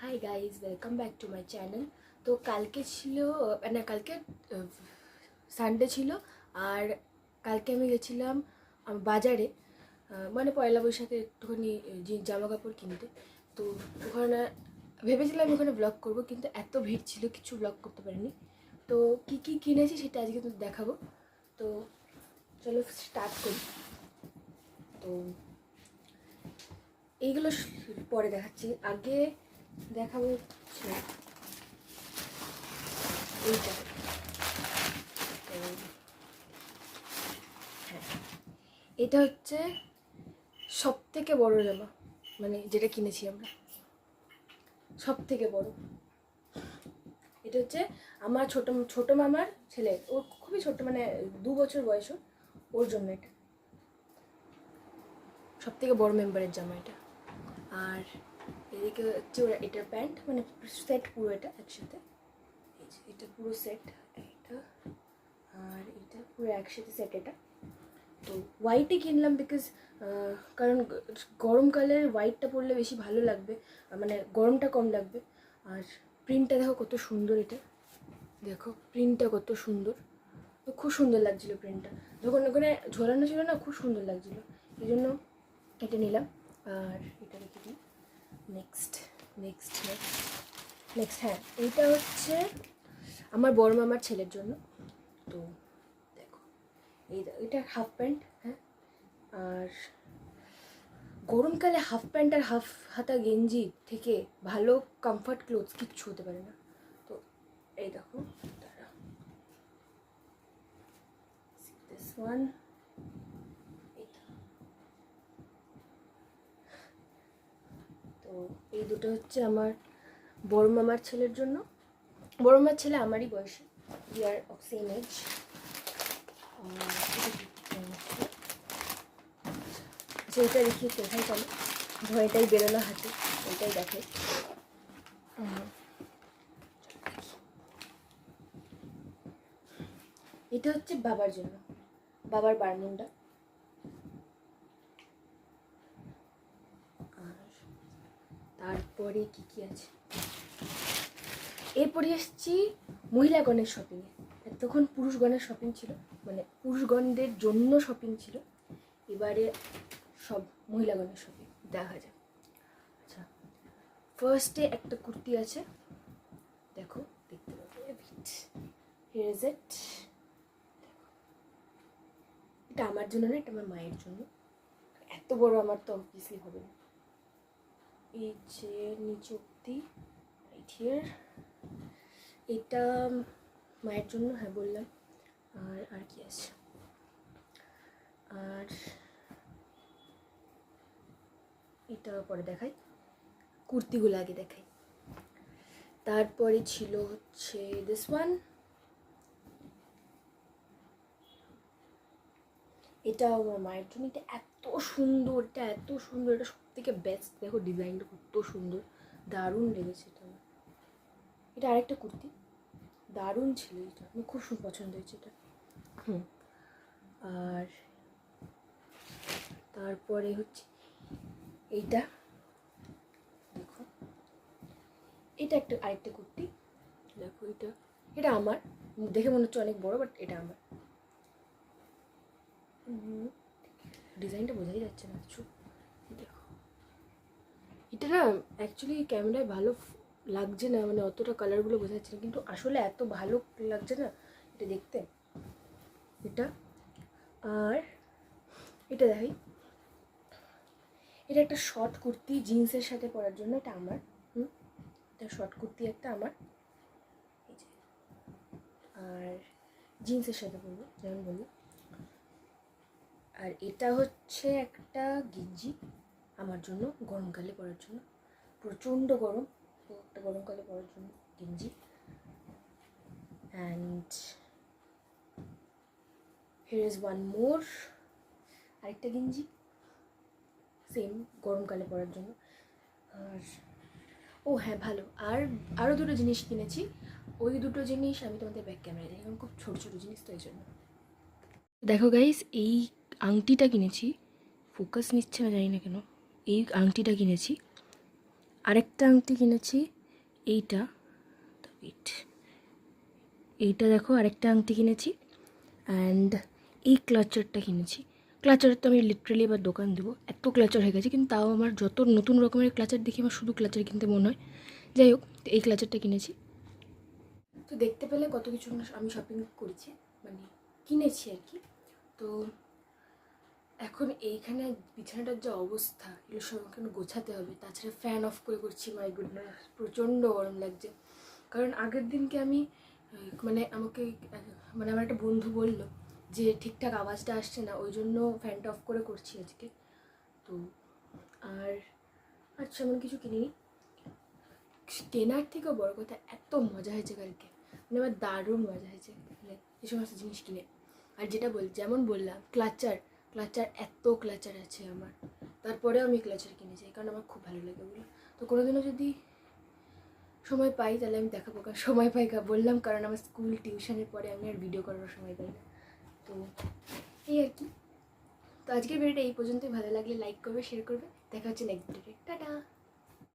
Hi guys welcome back to my channel তো কালকে ছিল না, কালকে সানডে ছিল, আর কালকে আমি গেছিলাম বাজারে মানে পয়লা বৈশাখে একটুখানি জামা কাপড় কিনতে। তো ওখানে, ভেবেছিলাম ওখানে ব্লগ করব, কিন্তু এত ভিড় ছিল, কিছু ব্লগ করতে পারিনি। তো কি কি কিনেছি সেটা আজকে তো দেখাবো। তো চলো স্টার্ট করি। তো এইগুলো পরে দেখাচ্ছি। আগে দেখাবো হচ্ছে এইটা। হ্যাঁ। এটা হচ্ছে সব থেকে বড় জামা মানে যেটা কিনেছি আমরা। সব থেকে বড়। এটা হচ্ছে আমার ছোট ছোট মামার ছেলে। ওর খুবই ছোট মানে দু বছর বয়স ওর। জন্য এটা। সব থেকে বড় মেম্বারের জামা এটা। আর এদিকে হচ্ছে ওরা এটার প্যান্ট মানে সেট পুরো এটা একসাথে। এটা পুরো সেট এটা আর এটা পুরো একসাথে সেট এটা। তো হোয়াইটে কিনলাম বিকজ কারণ গরমকালে হোয়াইটটা পরলে বেশি ভালো লাগবে মানে গরমটা কম লাগবে। আর প্রিন্টটা দেখো কত সুন্দর এটা। দেখো প্রিন্টটা কত সুন্দর। তো খুব সুন্দর লাগছিল প্রিন্টটা যখন ওখানে ঝোলানো ছিল না, খুব সুন্দর লাগছিল। এই জন্য এটা নিলাম। আর এটা রেখে দিই। নেক্সট নেক্সট নেক্সট হ্যাঁ এইটা হচ্ছে আমার বড় মামার ছেলের জন্য। তো দেখো, এই এটা হাফ প্যান্ট হ্যাঁ আর গরমকালে হাফ প্যান্ট আর হাফ হাতা গেঞ্জি থেকে ভালো কমফর্ট ক্লোথস কিচ্ছু হতে পারে না। তো এই দেখো, দাঁড়াও। this one এইটা। তো এই দুটো হচ্ছে আমার বড় মামার ছেলের জন্য। বড় মামার ছেলে আমারই বয়সী we are of same age যেটা রেখে কোথায় চলো। ধর বেরোলো হাতে এটাই দেখে। এটা হচ্ছে বাবার জন্য, বাবার বারমুন্ডা আর তারপরে কি কি আছে? এরপরে এসেছি মহিলাগণের শপিংয়ে তখন পুরুষগণের শপিং ছিল মানে পুরুষগণদের জন্য শপিং ছিল। এবারে সব মহিলাগণের শপিং দেখা যায় আচ্ছা ফার্স্টে একটা কুর্তি আছে, দেখো, দেখতে পাবে এটা আমার জন্য না, এটা আমার মায়ের জন্য। এত বড় আমার তো অবভিয়াসলি হবে না। এই যে নিচে অব্দি রাইট এটা মায়ের জন্য হ্যাঁ বললাম। আর আর কি আছে? আর এটা পরে দেখাই। কুর্তিগুলো আগে দেখাই। তারপরে ছিল হচ্ছে দিস ওয়ান এটা আমার মায়ের জন্য। এটা এত সুন্দর, এটা এত সুন্দর, এটা সব থেকে বেস্ট দেখো ডিজাইনটা কত সুন্দর। দারুণ লেগেছে এটা আমার। এটা আরেকটা কুর্তি। দারুণ ছিল এটা। আমার খুব সু- পছন্দ হয়েছে এটা। হুম। আর তারপরে হচ্ছে এইটা। দেখো। এটা একটা আরেকটা কুর্তি। দেখো এটা। এটা আমার। দেখে মনে হচ্ছে অনেক বড় বাট এটা আমার। ডিজাইনটা বোঝাই যাচ্ছে না কিছু দেখো। এটা না অ্যাকচুয়ালি ক্যামেরায় ভালো লাগছে না মানে অতটা কালারগুলো বোঝা যাচ্ছে না, কিন্তু আসলে এত ভালো লাগছে না, এটা দেখতে। এটা আর এটা দেখাই। এটা একটা শর্ট কুর্তি জিন্সের সাথে পরার জন্য, এটা আমার, হুম? এটা শর্ট কুর্তি একটা আমার। আর জিন্সের সাথে পরবো, যেমন বললাম। আর এটা হচ্ছে একটা গেঞ্জি আমার জন্য গরমকালে পরার জন্য। প্রচণ্ড গরম তো একটা গরমকালে পরার জন্য গেঞ্জি। And here is one more আরেকটা গেঞ্জি। সেম গরমকালে পরার জন্য। আর, ও হ্যাঁ ভালো। আর আরও দুটো জিনিস কিনেছি। ওই দুটো জিনিস আমি তোমাদের ব্যাক ক্যামেরায় দেখি কারণ খুব ছোটো ছোটো জিনিস, তো এই জন্য। দেখো গাইস এই আংটিটা কিনেছি ফোকাস নিচ্ছে না জানি না কেন, এই আংটিটা কিনেছি। আরেকটা আংটি কিনেছি, এইটা এইটা দেখো, আরেকটা আংটি কিনেছি অ্যান্ড এই ক্লাচারটা কিনেছি। ক্লাচার তো আমি লিটারেলি এবার দোকান দেবো। এত ক্লাচার হয়ে গেছে, কিন্তু তাও আমার যত নতুন রকমের ক্লাচার দেখি, আমার শুধু ক্লাচার কিনতে মনে হয়। যাই হোক, এই ক্লাচারটা কিনেছি। তো দেখতে পেলে কত কিছু আমি শপিং করেছি মানে কিনেছি আর কি। তো এখন এইখানে বিছানাটার যে অবস্থা, এগুলো সব এখানে গোছাতে হবে। তাছাড়া ফ্যান অফ করে করছি মাই গুডনেস প্রচণ্ড গরম লাগছে। কারণ আগের দিনকে আমি মানে আমাকে মানে আমার একটা বন্ধু বলল যে ঠিকঠাক আওয়াজটা আসছে না, ওই জন্য ফ্যানটা অফ করে করছি আজকে। তো আর আচ্ছা এমন কিছু কিনিনি কেনার থেকেও বড় কথা, এত মজা হয়েছে কালকে। মানে আমার দারুণ মজা হয়েছে। মানে এই সমস্ত জিনিস কিনে। আর যেটা বল, যেমন বললাম ক্লাচার ক্লাচার এত ক্লাচার আছে আমার। তারপরেও আমি ক্লাচার কিনে যাই, কারণ আমার খুব ভালো লাগে ওগুলো। তো কোনো দিনও যদি সময় পাই, তাহলে আমি দেখাবো, কারণ সময় পাই কা- বললাম, কারণ আমার স্কুল টিউশনের পরে আমি আর ভিডিও করার সময় পাই না। তো এই আর কি। তো আজকের ভিডিওটা এই পর্যন্তই। ভালো লাগলে লাইক করবে শেয়ার করবে। দেখা হচ্ছে নেক্সট ভিডিওতে টাটা!